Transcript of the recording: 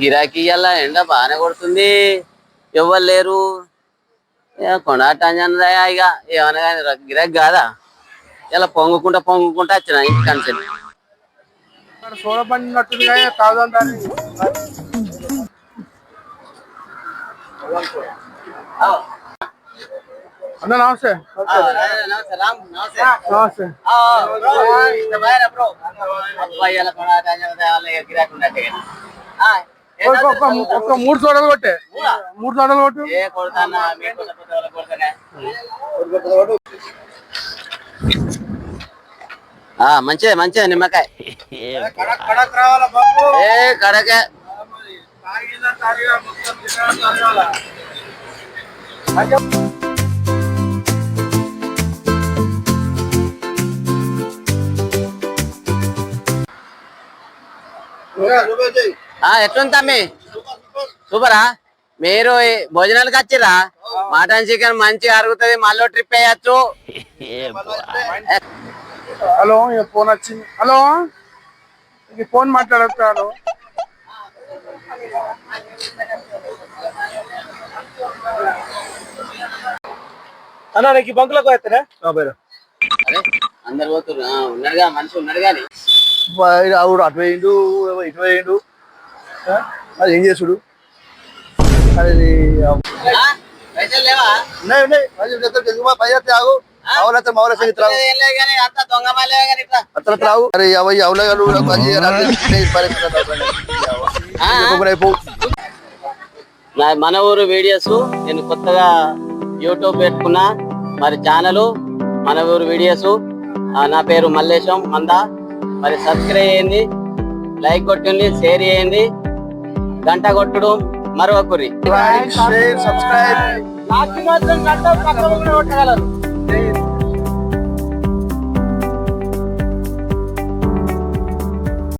గిరాకీ ఇయ్యాల? ఎండ బాగానే కొడుతుంది. ఎవ్వరు లేరు? కొనాటంజనదయా ఇక? ఏమన్నా కానీ గిరాకీ కాదా? ఇలా పొంగుకుంటా పొంగుకుంటా వచ్చిన ఇంటి కన్సెంట్ అన్న నమస్తే. నమస్తే ఒక- ఒక- ఒక మూడు సోడలు కొట్టే. మూడు? సోడలు కొట్టు. మంచిదే మంచిదే నిమ్మకాయ. ఏ కడకే. ఆ ఎట్లుంది తమ్మి? సూపరా? మీరు ఈ భోజనాలకు వచ్చిరా మటన్ చికెన్ మంచిగా అరుగుతుంది మళ్ళీ ట్రిప్ వేయచ్చు. హలో ఫోన్ వచ్చింది. హలో ఇది ఫోన్ మాట్లాడచ్చు హలో అన్న నీకు బంకులకు పోతారా అందరు ఆ, ఉన్నాడుగా మనిషి ఉన్నాడు కానీ అటు వేయండు ఇటు వేయండు అది ఏం చేసుడు అది ఉన్నాయి ఉన్నాయి. అవులైతే మౌల సంగీత రావు అరే అవలగాలు మన ఊరు వీడియోస్. నేను కొత్తగా యూట్యూబ్ పెట్టుకున్నా. మరి ఛానల్ మన ఊరు వీడియోస్. నా పేరు మల్లేశం మంద. మరి సబ్స్క్రైబ్ చేయండి. లైక్ కొట్టండి షేర్ చేయండి. గంట కొట్టడం మరొకరి. లైక్ షేర్ సబ్స్క్రైబ్ మాత్రం గంట పక్కన కొట్టగలరు.